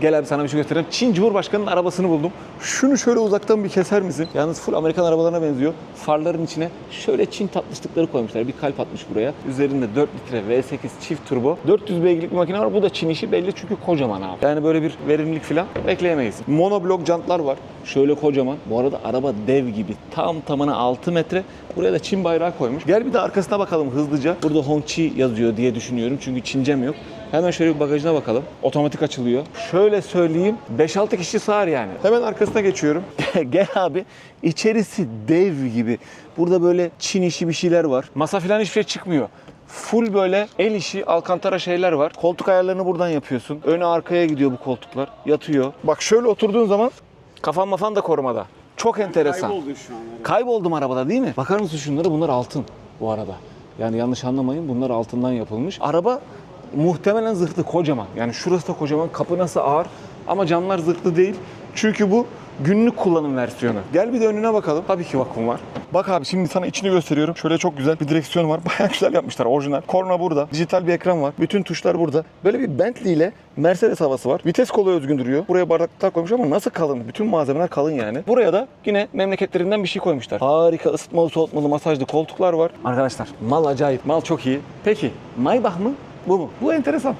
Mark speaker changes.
Speaker 1: Gel abi sana bir şey göstereyim. Çin Cumhurbaşkanı'nın arabasını buldum. Şunu şöyle uzaktan bir keser misin? Yalnız full Amerikan arabalarına benziyor. Farların içine şöyle Çin tatlışlıkları koymuşlar. Bir kalp atmış buraya. Üzerinde 4 litre V8 çift turbo. 400 beygirlik bir makine var. Bu da Çin işi belli çünkü kocaman abi. Yani böyle bir verimlilik falan bekleyemeyiz. Monoblok jantlar var. Şöyle kocaman. Bu arada araba dev gibi. Tam tamına 6 metre. Buraya da Çin bayrağı koymuş. Gel bir de arkasına bakalım hızlıca. Burada Hongqi yazıyor diye düşünüyorum. Çünkü Çincem yok. Hemen şöyle bir bagajına bakalım. Otomatik açılıyor. Şöyle söyleyeyim 5-6 kişi sığar yani. Hemen arkasına geçiyorum. Gel abi. İçerisi dev gibi. Burada böyle Çin işi bir şeyler var. Masa falan hiçbir şey çıkmıyor. Full böyle el işi alkantara şeyler var. Koltuk ayarlarını buradan yapıyorsun. Öne arkaya gidiyor bu koltuklar. Yatıyor. Bak şöyle oturduğun zaman kafan mafan da korumada. Çok enteresan.
Speaker 2: Kayboldu şu an. araba.
Speaker 1: Kayboldum arabada değil mi? Bakar mısın şunlara? Bunlar altın bu arada. Yani yanlış anlamayın bunlar altından yapılmış. Araba muhtemelen zırhlı kocaman. Yani şurası da kocaman. Kapı nasıl ağır ama camlar zırhlı değil. Çünkü bu günlük kullanım versiyonu. Gel bir de önüne bakalım. Tabii ki vakum var. Bak abi şimdi sana içini gösteriyorum. Şöyle çok güzel bir direksiyon var. Bayağı güzel yapmışlar orijinal. Korna burada. Dijital bir ekran var. Bütün tuşlar burada. Böyle bir Bentley ile Mercedes havası var. Vites kolu özgün duruyor. Buraya bardaklıklar koymuş ama nasıl kalın? Bütün malzemeler kalın yani. Buraya da yine memleketlerinden bir şey koymuşlar. Harika ısıtmalı, soğutmalı, masajlı koltuklar var. Arkadaşlar mal acayip. Mal çok iyi. Peki Maybach mı? Bu mu? Bu enteresan.